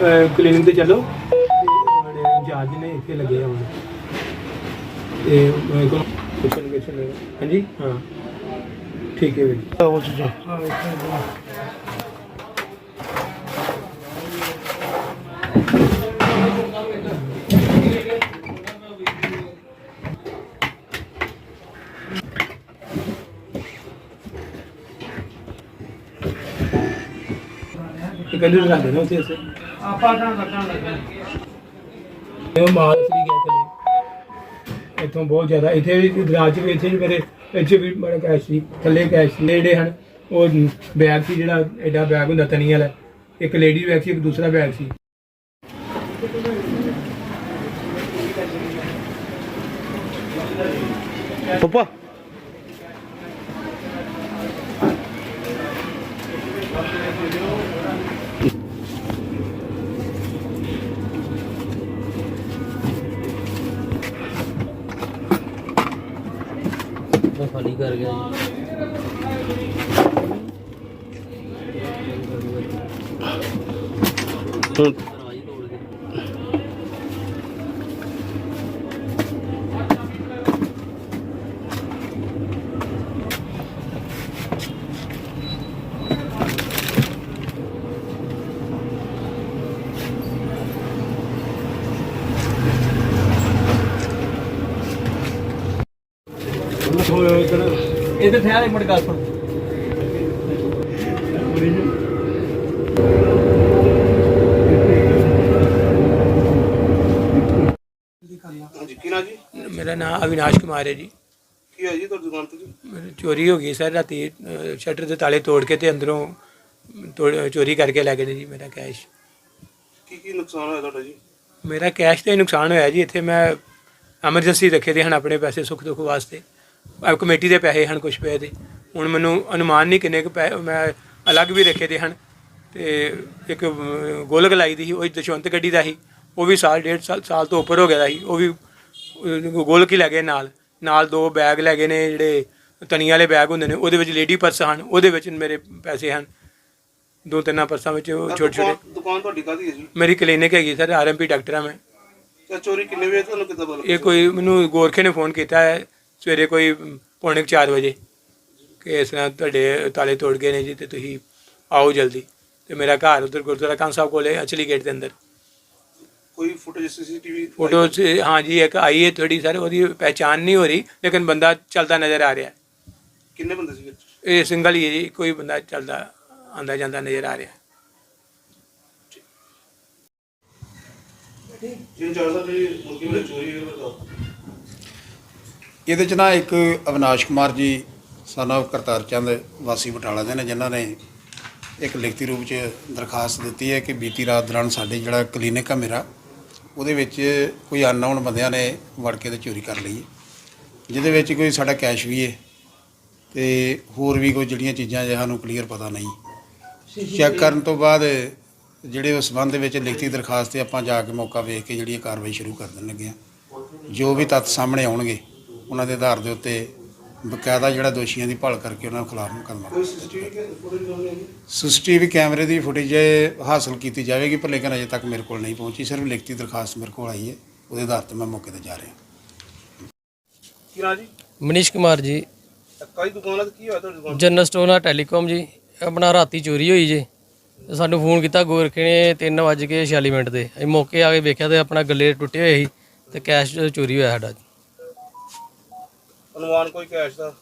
Clinic ਤੇ ਚੱਲੋ। ਤੇ ਇੰਚਾਰਜ ਨੇ ਇੱਥੇ ਲੱਗੇ ਆ ਹੁਣ। ਤੇ ਮੇਰੇ ਕੋਲ ਪੁੱਛਣ ਗਿੱਛਣ ਹਾਂਜੀ? ਹਾਂ। ਠੀਕ ਹੈ ਵੀਰ। ਉਹ ਜੀ। ਹਾਂ। ਇਹ ਕਹਿੰਦੇ ਰਹਿੰਦੇ ਨੇ ਉੱਥੇ ਅਸੀਂ। ਆਪਾਂ ਤਾਂ ਲੱਗਣ ਲੱਗਾ ਇਹ ਮਾਲ ਫਰੀ ਗਿਆ ਥੱਲੇ ਇੱਥੋਂ ਬਹੁਤ ਜ਼ਿਆਦਾ ਇੱਥੇ ਵੀ ਦਰਾਜ ਵੀ ਇੱਥੇ ਵੀ ਮੇਰੇ ਇੱਥੇ ਵੀ ਬੜਾ ਕੈਸ਼ ਸੀ ਥੱਲੇ ਕੈਸ਼ ਸੀ। ਜਿਹੜੇ ਹਨ ਉਹ ਬੈਗ ਸੀ ਜਿਹੜਾ ਐਡਾ ਬੈਗ ਹੁੰਦਾ ਤਣੀ ਵਾਲਾ। ਇੱਕ ਲੇਡੀ ਬੈਗ ਸੀ ਇੱਕ ਦੂਸਰਾ ਬੈਗ ਸੀ। ਪਪਾ ਖਾਲੀ ਕਰ ਗਿਆ ਹੁਣ ਦਰਵਾਜ਼ੇ ਤੋੜ ਕੇ ਇਹਦੇ ਥਿਆਰ ਇੱਕ ਮਿੰਟ ਗੱਲ ਸੁਣ। ਹਾਂਜੀ ਕੀ ਨਾ ਜੀ? ਮੇਰਾ ਨਾਮ ਅਵਿਨਾਸ਼ ਕੁਮਾਰ ਹੈ ਜੀ। ਕੀ ਹੋਇਆ ਜੀ ਤੁਹਾਡੀ ਦੁਕਾਨ ਤੇ ਜੀ? ਮੇਰੀ ਚੋਰੀ ਹੋ ਗਈ ਸਰ ਰਾਤੀ ਸ਼ਟਰ ਦੇ ਤਾਲੇ ਤੋੜ ਕੇ ਤੇ ਅੰਦਰੋਂ ਤੋੜ- ਚੋਰੀ ਕਰਕੇ ਲੈ ਗਏ ਨੇ ਜੀ ਮੇਰਾ ਕੈਸ਼। ਕੀ ਕੀ ਨੁਕਸਾਨ ਹੋਇਆ ਤੁਹਾਡਾ ਜੀ? ਮੇਰਾ ਕੈਸ਼ ਤੇ ਨੁਕਸਾਨ ਹੋਇਆ ਜੀ ਇੱਥੇ ਮੈਂ ਐਮਰਜੈਂਸੀ ਰੱਖੇ ਦੇ ਹਨ ਆਪਣੇ ਪੈਸੇ ਸੁੱਖ ਦੁੱਖ ਵਾਸਤੇ। ਆ ਕਮੇਟੀ ਦੇ ਪੈਸੇ ਹਨ ਕੁਝ ਪਏ ਦੇ। ਹੁਣ ਮੈਨੂੰ ਅਨੁਮਾਨ ਨਹੀਂ ਕਿੰਨੇ ਕੁ ਪੈ ਮੈਂ ਅਲੱਗ ਵੀ ਰੱਖੇ ਦੇ ਹਨ। ਤੇ ਇੱਕ ਅਮ, ਗੋਲਕ ਲਾਈ ਦੀ ਸੀ ਉਹ ਦਸ਼ਵੰਤ ਗੱਡੀ ਦਾ ਸੀ। ਉਹ ਵੀ ਸਾਲ ਡੇਢ ਸਾਲ ਸਾਲ ਤੋਂ ਉੱਪਰ ਹੋ ਗਿਆ ਦਾ ਸੀ। ਉਹ ਵੀ ਅਹ, ਗੋਲਕ ਹੀ ਲੈ ਗਏ ਨਾਲ। ਨਾਲ ਦੋ ਬੈਗ ਲੈ ਗਏ ਨੇ ਜਿਹੜੇ ਤਣੀ ਵਾਲੇ ਬੈਗ ਹੁੰਦੇ ਨੇ ਉਹਦੇ ਵਿੱਚ ਲੇਡੀ ਪਰਸ ਹਨ। ਉਹਦੇ ਵਿੱਚ ਮੇਰੇ ਪੈਸੇ ਹਨ। ਦੋ ਤਿੰਨਾਂ ਪਰਸਾਂ ਵਿੱਚ ਉਹ ਛੋਟੇ ਛੋਟੇ ਦੁਕਾਨ- ਦੁਕਾਨ ਤੁਹਾਡੀ ਕਾਹਦੀ ਹੈ ਜੀ? ਮੇਰੀ ਕਲੀਨਿਕ ਹੈਗੀ ਸਰ ਆਰਐਮਪੀ ਡਾਕਟਰ ਹਾਂ ਮੈਂ। ਤੇ ਚੋਰੀ ਕਿੰਨੇ ਵਜੇ ਤੁਹਾਨੂੰ ਕਿੱਦਾਂ ਪਤਾ ਇਹ ਕੋਈ ਮੈਨੂੰ ਗੋਰਖੇ ਨੇ ਫੋਨ ਕੀਤਾ ਹੈ। ਸਵੇਰੇ ਕੋਈ ਪੌਣੇ 4 ਵਜੇ ਕਿ ਇਸ ਤਰ੍ਹਾਂ ਤੁਹਾਡੇ ਤਾਲੇ ਤੋੜ ਗਏ ਨੇ ਜੀ ਤੇ ਤੁਸੀਂ ਆਓ ਜਲਦੀ। ਤੇ ਮੇਰਾ ਘਰ ਉਧਰ ਗੁਰਦੁਆਰਾ ਕਾਂ ਸਾਹਿਬ ਕੋਲੇ ਅਚਲੀ ਗੇਟ ਦੇ ਅੰਦਰ। ਕੋਈ ਫੁਟੇਜ ਸੀਸੀਟੀਵੀ ਫੋਟੋ ਹਾਂ ਜੀ ਇੱਕ ਆਈ ਹੈ ਥੋੜੀ ਸਰ ਉਹਦੀ ਪਹਿਚਾਨ ਨਹੀਂ ਹੋ ਰਹੀ ਲੇਕਿਨ ਬੰਦਾ ਚੱਲਦਾ ਨਜ਼ਰ ਆ ਰਿਹਾ। ਕਿੰਨੇ ਬੰਦੇ ਸੀ ਇਹ ਸਿੰਗਲ ਹੀ ਹੈ ਜੀ ਕੋਈ ਬੰਦਾ ਚੱਲਦਾ ਆਂਦਾ ਜਾਂਦਾ ਨਜ਼ਰ ਆ ਰਿਹਾ। ਜਿਨ ਚਾਰ ਸਾਹਿਬ ਜੀ ਮੁਰਗੀ ਵਾਲੀ ਚੋਰੀ ਹੋਈ ਬਤਾਓ ਇਹਦੇ ਚ ਨਾ ਇੱਕ ਅਵਿਨਾਸ਼ ਕੁਮਾਰ ਜੀ ਸਾਨਾ ਕਰਤਾਰ ਚੰਦ ਵਾਸੀ ਬਟਾਲਾ ਦੇ ਨੇ, ਜਿਨ੍ਹਾਂ ਨੇ ਇੱਕ ਲਿਖਤੀ ਰੂਪ ਚ ਦਰਖਾਸਤ ਦਿੱਤੀ ਹੈ ਕਿ ਬੀਤੀ ਰਾਤ ਦੌਰਾਨ ਸਾਡੇ ਜਿਹੜਾ ਕਲੀਨਿਕ ਆ ਮੇਰਾ, ਉਹਦੇ ਵਿੱਚ ਕੋਈ ਅਨਨੋਨ ਬੰਦਿਆਂ ਨੇ ਵੜ ਕੇ ਤੇ ਚੋਰੀ ਕਰ ਲਈ ਜਿਹਦੇ ਵਿੱਚ ਕੋਈ ਸਾਡਾ ਕੈਸ਼ ਵੀ ਹੈ ਤੇ ਹੋਰ ਵੀ ਕੋਈ ਜਿਹੜੀਆਂ ਚੀਜ਼ਾਂ ਜੇ ਸਾਨੂੰ ਕਲੀਅਰ ਪਤਾ ਨਹੀਂ। ਚੈੱਕ ਕਰਨ ਤੋਂ ਬਾਅਦ ਜਿਹੜੇ ਉਸ ਸੰਬੰਧ ਵਿੱਚ ਲਿਖਤੀ ਦਰਖਾਸਤ ਤੇ ਆਪਾਂ ਜਾ ਕੇ ਮੌਕਾ ਵੇਖ ਕੇ ਜਿਹੜੀ ਇਹ ਕਾਰਵਾਈ ਸ਼ੁਰੂ ਕਰ ਦੇਣ ਲੱਗੇ ਹਾਂ। ਜੋ ਵੀ ਤੱਥ ਸਾਹਮਣੇ ਆਉਣਗੇ ਉਹਨਾਂ ਦੇ ਆਧਾਰ ਦੇ ਉੱਤੇ ਬਕਾਇਦਾ ਜਿਹੜਾ ਦੋਸ਼ੀਆਂ ਦੀ ਭਾਲ ਕਰਕੇ ਉਹਨਾਂ ਖਿਲਾਫ ਮੁਕੱਦਮਾ। ਸੀਸੀਟੀਵੀ ਕੈਮਰੇ ਦੀ ਫੁਟੇਜ ਹਾਸਲ ਕੀਤੀ ਜਾਵੇਗੀ ਪਰ ਲੇਕਿਨ ਅਜੇ ਤੱਕ ਮੇਰੇ ਕੋਲ ਨਹੀਂ ਪਹੁੰਚੀ। ਸਿਰਫ ਲਿਖਤੀ ਦਰਖਾਸਤ ਮੇਰੇ ਕੋਲ ਆਈ ਹੈ। ਉਹਦੇ ਆਧਾਰ ਤੇ ਮੈਂ ਮੌਕੇ ਤੇ ਜਾ ਰਿਹਾ। ਕੀ ਨਾ ਜੀ? ਮਨੀਸ਼ ਕੁਮਾਰ ਜੀ। ਕਾਈ ਦੁਕਾਨ ਤੇ ਕੀ ਹੋਇਆ ਤੁਹਾਡੀ ਦੁਕਾਨ? ਜਨਰਲ ਸਟੋਰ ਆ ਟੈਲੀਕਾਮ ਜੀ। ਆਪਣਾ ਰਾਤੀ ਚੋਰੀ ਹੋਈ ਜੀ। ਸਾਨੂੰ ਫੋਨ ਕੀਤਾ ਗੋਰਖੇ ਨੇ 3:46 ਮਿੰਟ ਤੇ ਅਸੀਂ ਮੌਕੇ ਆ ਕੇ ਵੇਖਿਆ ਤੇ ਆਪਣਾ ਗੱਲੇ ਟੁੱਟੇ ਹੋਏ ਸੀ ਤੇ ਕੈਸ਼ ਚੋਰੀ ਹੋਇਆ ਸਾਡਾ। ਅਨੁਮਾਨ ਕੋਈ ਕੈਸ਼ ਦਾ?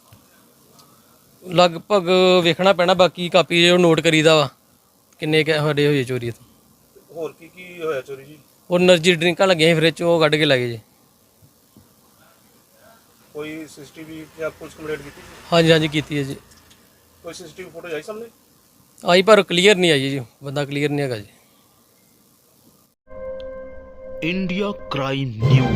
ਲਗਭਗ ਵੇਖਣਾ ਪੈਣਾ ਬਾਕੀ ਕਾਪੀ ਜੋ ਨੋਟ ਕਰੀਦਾ ਵਾ ਕਿੰਨੇ ਕੁ ਸਾਡੇ ਹੋਏ ਚੋਰੀ ਇੱਥੇ। ਹੋਰ ਕੀ ਕੀ ਹੋਇਆ ਚੋਰੀ ਜੀ? ਉਹ એનર્ਜੀ ਡਰਿੰਕਾਂ ਲੱਗੀਆਂ ਸੀ ਫ੍ਰਿਜ ਕੱਢ ਕੇ ਲੈ ਜੀ। ਕੋਈ ਸੀਸੀਟੀਵੀ ਜਾਂ ਪੁਲਿਸ ਕੰਪਲੇਂਟ ਕੀਤੀ ਜੀ? ਹਾਂਜੀ ਹਾਂਜੀ ਕੀਤੀ ਹੈ ਜੀ। ਕੋਈ ਸੀਸੀਟੀਵੀ ਫੋਟੋ ਆਈ ਸਾਹਮਣੇ? ਆਈ ਪਰ ਕਲੀਅਰ ਨਹੀਂ ਆਈ ਜੀ। ਬੰਦਾ ਕਲੀਅਰ ਨਹੀਂ ਹੈਗਾ ਜੀ। India crime news